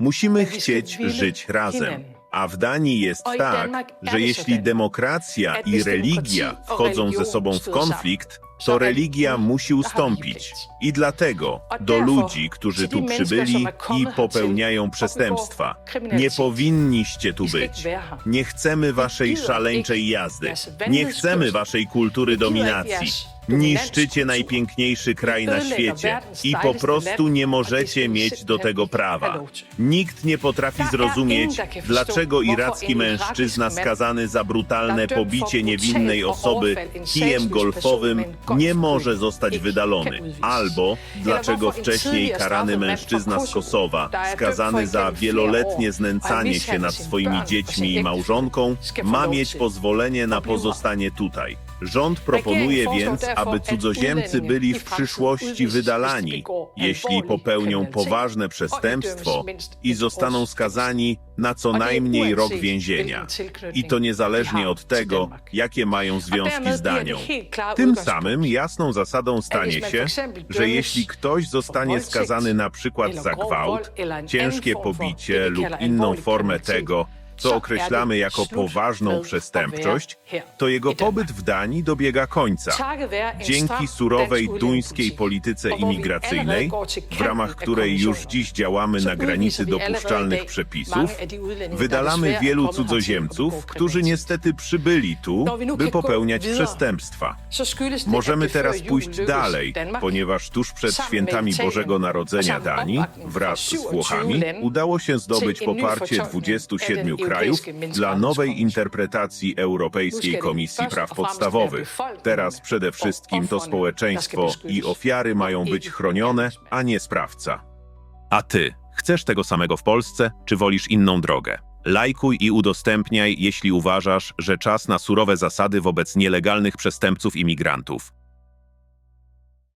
Musimy chcieć żyć razem. A w Danii jest tak, że jeśli demokracja i religia wchodzą ze sobą w konflikt, to religia musi ustąpić. I dlatego do ludzi, którzy tu przybyli i popełniają przestępstwa, nie powinniście tu być. Nie chcemy waszej szaleńczej jazdy. Nie chcemy waszej kultury dominacji. Niszczycie najpiękniejszy kraj na świecie i po prostu nie możecie mieć do tego prawa. Nikt nie potrafi zrozumieć, dlaczego iracki mężczyzna skazany za brutalne pobicie niewinnej osoby kijem golfowym nie może zostać wydalony. Albo dlaczego wcześniej karany mężczyzna z Kosowa, skazany za wieloletnie znęcanie się nad swoimi dziećmi i małżonką, ma mieć pozwolenie na pozostanie tutaj. Rząd proponuje więc, aby cudzoziemcy byli w przyszłości wydalani, jeśli popełnią poważne przestępstwo i zostaną skazani na co najmniej rok więzienia. I to niezależnie od tego, jakie mają związki dermed z Danią. Tym samym jasną zasadą stanie się, że jeśli ktoś zostanie skazany na przykład za gwałt, ciężkie pobicie lub inną formę tego, co określamy jako poważną przestępczość, to jego pobyt w Danii dobiega końca. Dzięki surowej duńskiej polityce imigracyjnej, w ramach której już dziś działamy na granicy dopuszczalnych przepisów, wydalamy wielu cudzoziemców, którzy niestety przybyli tu, by popełniać przestępstwa. Możemy teraz pójść dalej, ponieważ tuż przed świętami Bożego Narodzenia Danii, wraz z 27 Włochami, udało się zdobyć poparcie fortolkning 27 af den krajów dla nowej interpretacji Europejskiej Komisji Praw Podstawowych. Teraz przede wszystkim to społeczeństwo i ofiary mają być chronione, a nie sprawca. A ty, chcesz tego samego w Polsce, czy wolisz inną drogę? Lajkuj i udostępniaj, jeśli uważasz, że czas na surowe zasady wobec nielegalnych przestępców imigrantów.